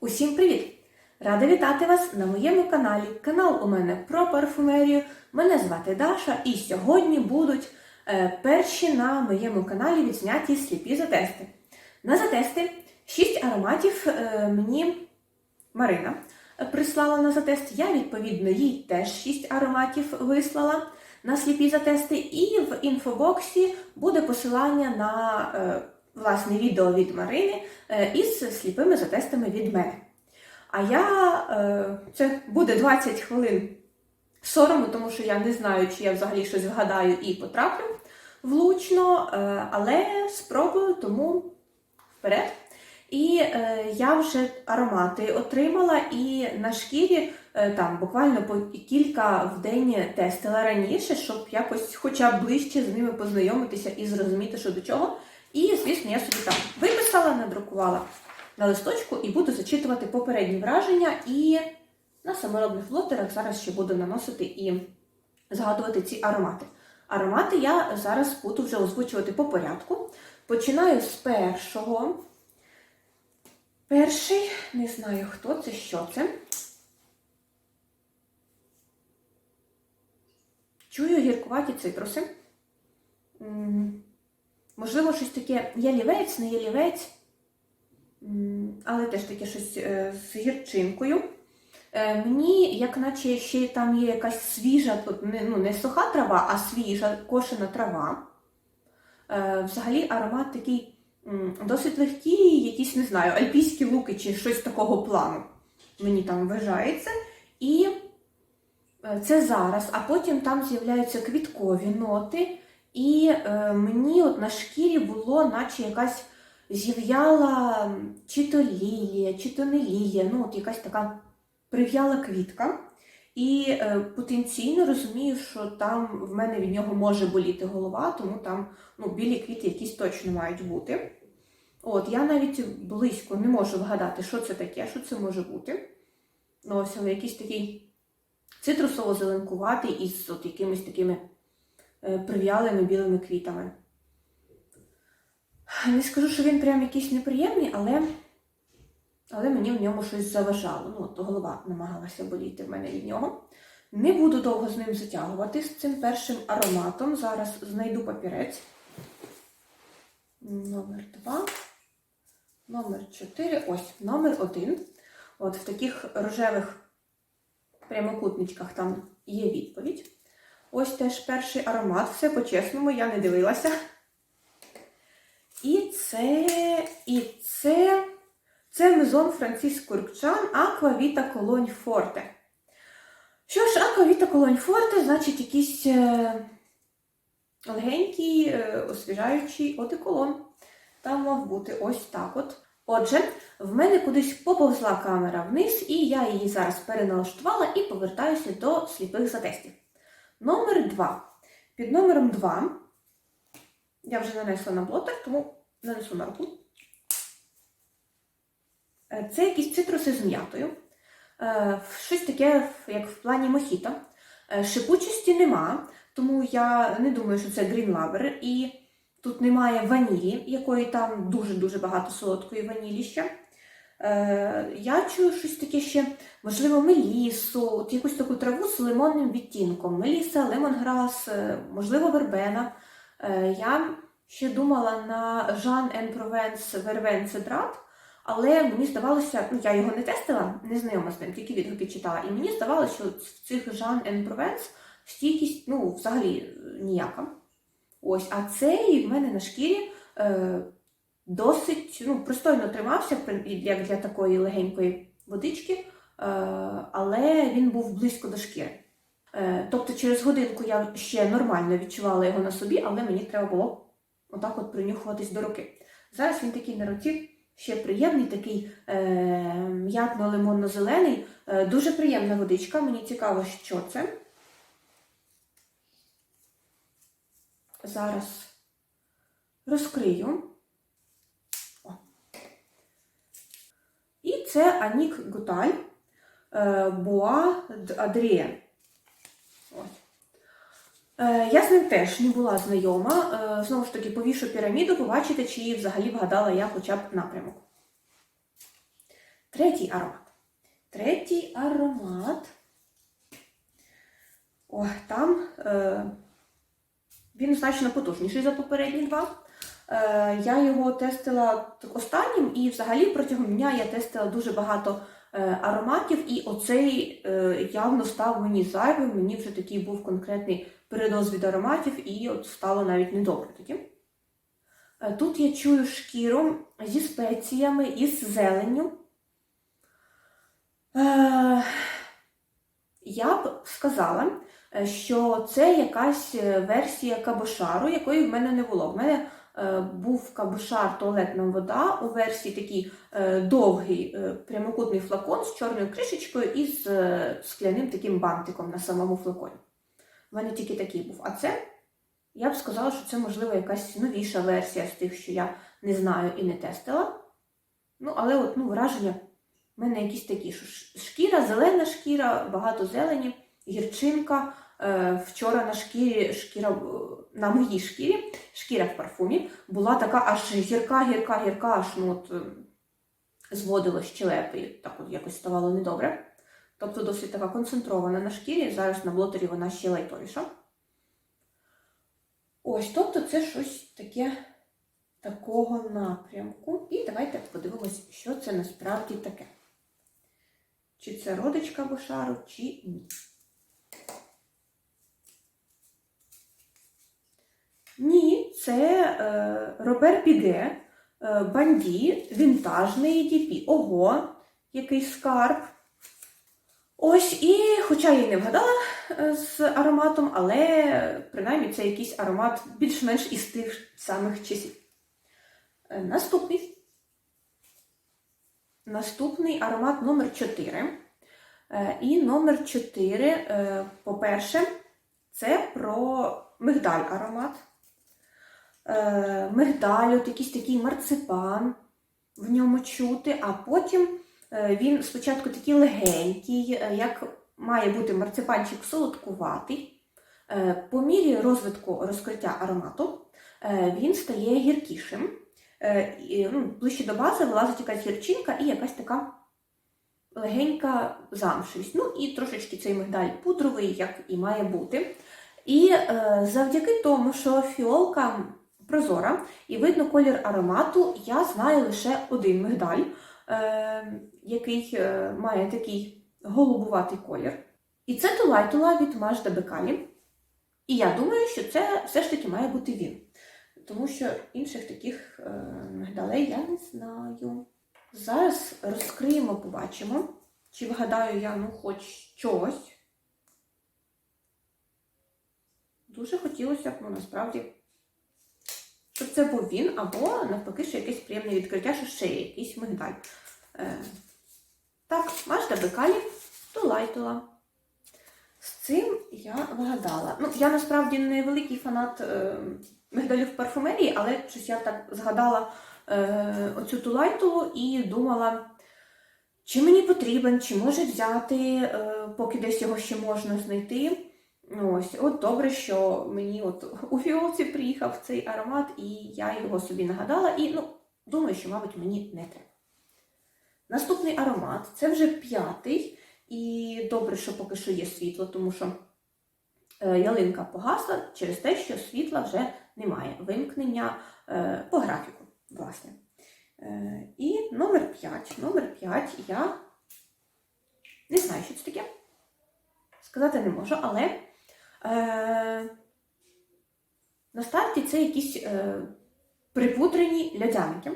Усім привіт! Рада вітати вас на моєму каналі. Канал у мене про парфумерію. Мене звати Даша, і сьогодні будуть е, перші на моєму каналі відзняті сліпі затести. На затести 6 ароматів е, мені Марина прислала на затест. Я, відповідно, їй теж 6 ароматів вислала на сліпі затести. І в інфобоксі буде посилання на е, власне відео від Марини е, із сліпими затестами від мене. А я е, це буде 20 хвилин сорому, тому що я не знаю, чи я взагалі щось вгадаю і потраплю влучно, е, але спробую, тому вперед. І е, я вже аромати отримала, і на шкірі е, там буквально по кілька в день тестила раніше, щоб якось хоча б ближче з ними познайомитися і зрозуміти, що до чого. І, звісно, я собі там виписала, надрукувала на листочку і буду зачитувати попередні враження. І на саморобних флотерах зараз ще буду наносити і згадувати ці аромати. Аромати я зараз буду вже озвучувати по порядку. Починаю з першого. Перший, не знаю хто це, що це. Чую гіркуваті цитруси. Можливо, щось таке ялівець, не ялівець, але теж таке щось е, з гірчинкою. Е, Мені, як наче ще там є якась свіжа, ну, не суха трава, а свіжа кошена трава. Е, Взагалі аромат такий досить легкий, якісь, не знаю, альпійські луки чи щось такого плану. Мені там вважається. І це зараз, а потім там з'являються квіткові ноти. І е, мені от на шкірі було, наче якась зів'яла чи то лілія, чи то не лілія, ну от якась така прив'яла квітка. І е, потенційно розумію, що там в мене від нього може боліти голова, тому там ну, білі квіти якісь точно мають бути. От, я навіть близько не можу вгадати, що це таке, що це може бути. Ну, ось, якийсь такий цитрусово-зеленкуватий із от якимись такими е, прив'ялими білими квітами. Не скажу, що він прям якийсь неприємний, але, але мені в ньому щось заважало. Ну, от голова намагалася боліти в мене від нього. Не буду довго з ним затягувати з цим першим ароматом. Зараз знайду папірець. Номер 2. Номер 4. Ось, номер 1. От в таких рожевих прямокутничках там є відповідь. Ось теж перший аромат. Все по-чесному, я не дивилася. І це, і це, це Мезон Франциск Куркчан Vita Cologne Forte. Що ж, Vita Cologne Forte, значить, якийсь е, легенький, е, освіжаючий одеколон. Там мав бути ось так от. Отже, в мене кудись поповзла камера вниз, і я її зараз переналаштувала і повертаюся до сліпих затестів. Номер 2. Під номером 2 я вже нанесла на блотер, тому нанесу на руку. Е, Це якісь цитруси з м'ятою. Е, Щось таке, як в плані мохіта. Е, Шипучості нема, тому я не думаю, що це Lover. І тут немає ванілі, якої там дуже-дуже багато солодкої ванілі ще. Е, Я чую щось таке ще, можливо, мелісу, от якусь таку траву з лимонним відтінком. Меліса, лемонграс, е, можливо, вербена. Е, Я ще думала на Жан Ен Провенс Вервен Цедрат, але мені здавалося, ну я його не тестила, не знайома з ним, тільки відгуки читала. І мені здавалося, що в цих Жан Ен Провенс стійкість ну, взагалі ніяка. Ось, а цей в мене на шкірі досить ну, пристойно тримався як для такої легенької водички, е, але він був близько до шкіри. Е, тобто через годинку я ще нормально відчувала його на собі, але мені треба було отак от принюхуватись до руки. Зараз він такий на руці ще приємний, такий е, м'ятно-лимонно-зелений. Е, дуже приємна водичка. Мені цікаво, що це. Зараз розкрию. О. І це Анік Гуталь е, Боа Адріен. Е, Я з ним теж не була знайома. Е, Знову ж таки, повішу піраміду, побачите, чи взагалі вгадала я хоча б напрямок. третій аромат. Третій аромат. О, там е, він значно потужніший за попередні два. Е, я його тестила останнім, і взагалі протягом дня я тестила дуже багато е, ароматів, і оцей е, явно став мені зайвим. Мені вже такий був конкретний передоз від ароматів, і от стало навіть недобре. Е, Тут я чую шкіру зі спеціями і з зеленню. Я б сказала, що це якась версія кабошару, якої в мене не було. В мене був кабошар туалетна вода у версії такий е, довгий е, прямокутний флакон з чорною кришечкою і з е, скляним таким бантиком на самому флаконі. У мене тільки такий був. А це я б сказала, що це, можливо, якась новіша версія з тих, що я не знаю і не тестила. Ну, але от, ну, враження в мене якісь такі, що шкіра, зелена шкіра, багато зелені, гірчинка. Е, вчора на шкірі, шкіра, е, на моїй шкірі, шкіра в парфумі, була така аж гірка, гірка, гірка, аж ну, от, е, зводило щелепи, так от якось ставало недобре. Тобто досить така концентрована на шкірі. Зараз на блотері вона ще лайтовіша. Ось, тобто це щось таке такого напрямку. І давайте подивимось, що це насправді таке. Чи це родичка Бошару, чи ні. Ні, це е, Робер Піге, е, Банді, вінтажний EDP. Ого, який скарб. Ось, і хоча я й не вгадала е, з ароматом, але принаймні це якийсь аромат більш-менш із тих самих часів. Е, Наступний. Наступний аромат номер 4. Е, І номер 4, е, по-перше, це про мигдаль аромат. Е, Мигдаль, от якийсь такий марципан в ньому чути, а потім е, він спочатку такий легенький, е, як має бути марципанчик солодкуватий. По мірі розвитку розкриття аромату він стає гіркішим. Ну, ближче до бази вилазить якась гірчинка і якась така легенька замшевість. Ну і трошечки цей мигдаль пудровий, як і має бути. І завдяки тому, що фіолка прозора і видно колір аромату, я знаю лише один мигдаль, е, який е, має такий голубуватий колір. І це Тулайтула від Мажда Бекалі. І я думаю, що це все ж таки має бути він. Тому що інших таких е, мигдалей я не знаю. Зараз розкриємо, побачимо, чи вгадаю я ну, хоч щось. Дуже хотілося б, ну, насправді, щоб це був він, або навпаки, ще якесь приємне відкриття, що ще є якийсь мигдаль. Е, так, Мажда Бекалі, Тулайтула. З цим я вгадала. Ну, я насправді не великий фанат е, мигдалів парфумерії, але щось я так згадала е, оцю тулайтулу і думала, чи мені потрібен, чи може взяти, е, поки десь його ще можна знайти. Ось, от добре, що мені от у фіолці приїхав цей аромат, і я його собі нагадала, і ну, думаю, що, мабуть, мені не треба. Наступний аромат це вже п'ятий, і добре, що поки що є світло, тому що е, ялинка погасла через те, що світла вже немає. Вимкнення е, по графіку, власне. Е, і номер 5. Номер 5 я не знаю, що це таке. Сказати не можу, але е, на старті це якісь е, припудрені льодяники.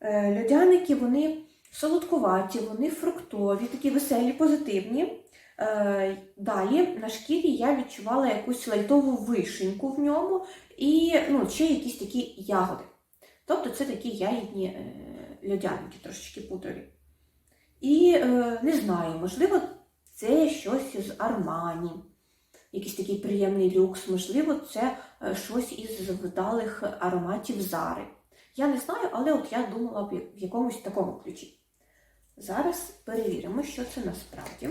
Е, льодяники, вони солодкуваті, вони фруктові, такі веселі, позитивні. Е, далі на шкірі я відчувала якусь лайтову вишеньку в ньому і ну, ще якісь такі ягоди. Тобто це такі ягідні е, льодяники, трошечки пудрові. І е, не знаю, можливо, це щось з Армані, якийсь такий приємний люкс, можливо, це е, щось із вдалих ароматів Зари. Я не знаю, але от я думала б в якомусь такому ключі. Зараз перевіримо, що це насправді.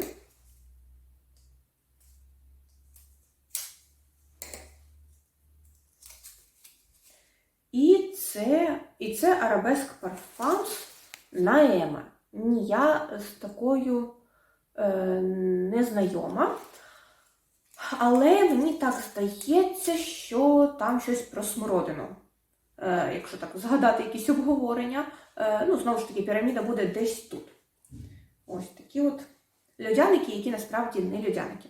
І це, і це Arabesque Parfums Наема. Ні, я з такою е, не знайома. Але мені так здається, що там щось про смородину. Е, якщо так згадати якісь обговорення, е, ну, знову ж таки, піраміда буде десь тут. Ось такі от льодяники, які насправді не льодяники.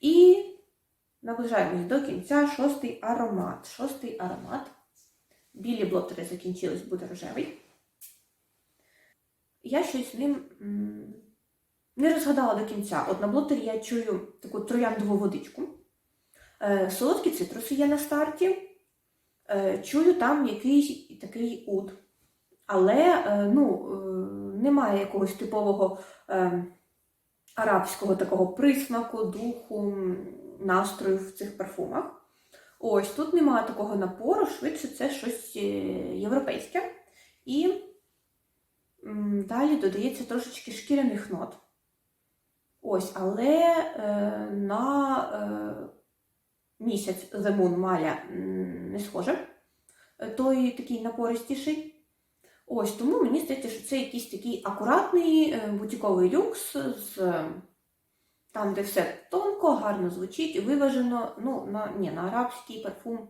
І наближаємось до кінця шостий аромат. Шостий аромат. Білі блотери закінчились, буде рожевий. Я щось з ним не розгадала до кінця. От на блотері я чую таку трояндову водичку. Е, солодкі цитруси є на старті. Е, чую там якийсь такий уд. Але е, ну, е, немає якогось типового е, арабського такого присмаку, духу, настрою в цих парфумах. Ось тут немає такого напору, швидше це щось е, європейське. І м, далі додається трошечки шкіряних нот. Ось, але е, на е, місяць The Moon Маля не схоже. Е, Той такий напористіший. Ось, тому мені здається, що це якийсь такий акуратний е, бутіковий люкс з там, де все тонко, гарно звучить, виважено. Ну, на, ні, на арабський парфум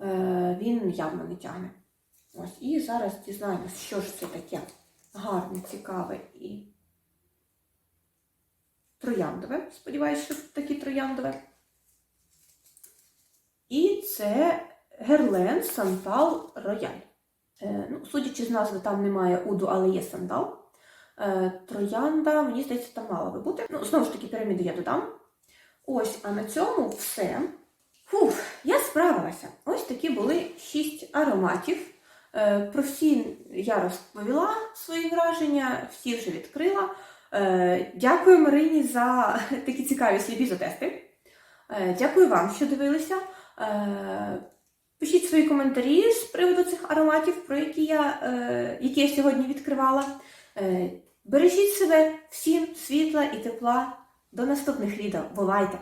е, він явно не тягне. Ось, і зараз дізнаємось, що ж це таке гарне, цікаве і трояндове. Сподіваюсь, що таке трояндове. І це Герлен Сантал Рояль. Е, ну, судячи з назви, там немає уду, але є сандал. Е, троянда, мені здається, там мала би бути. Ну, знову ж таки, піраміду я додам. Ось, а на цьому все. Фух, я справилася. Ось такі були шість ароматів. Е, про всі я розповіла свої враження, всі вже відкрила. Е, дякую Марині за такі цікаві сліпі затести. Е, дякую вам, що дивилися. Е, Пишіть свої коментарі з приводу цих ароматів, про які я, які я сьогодні відкривала. Бережіть себе, всім світла і тепла. До наступних відео. Бувайте!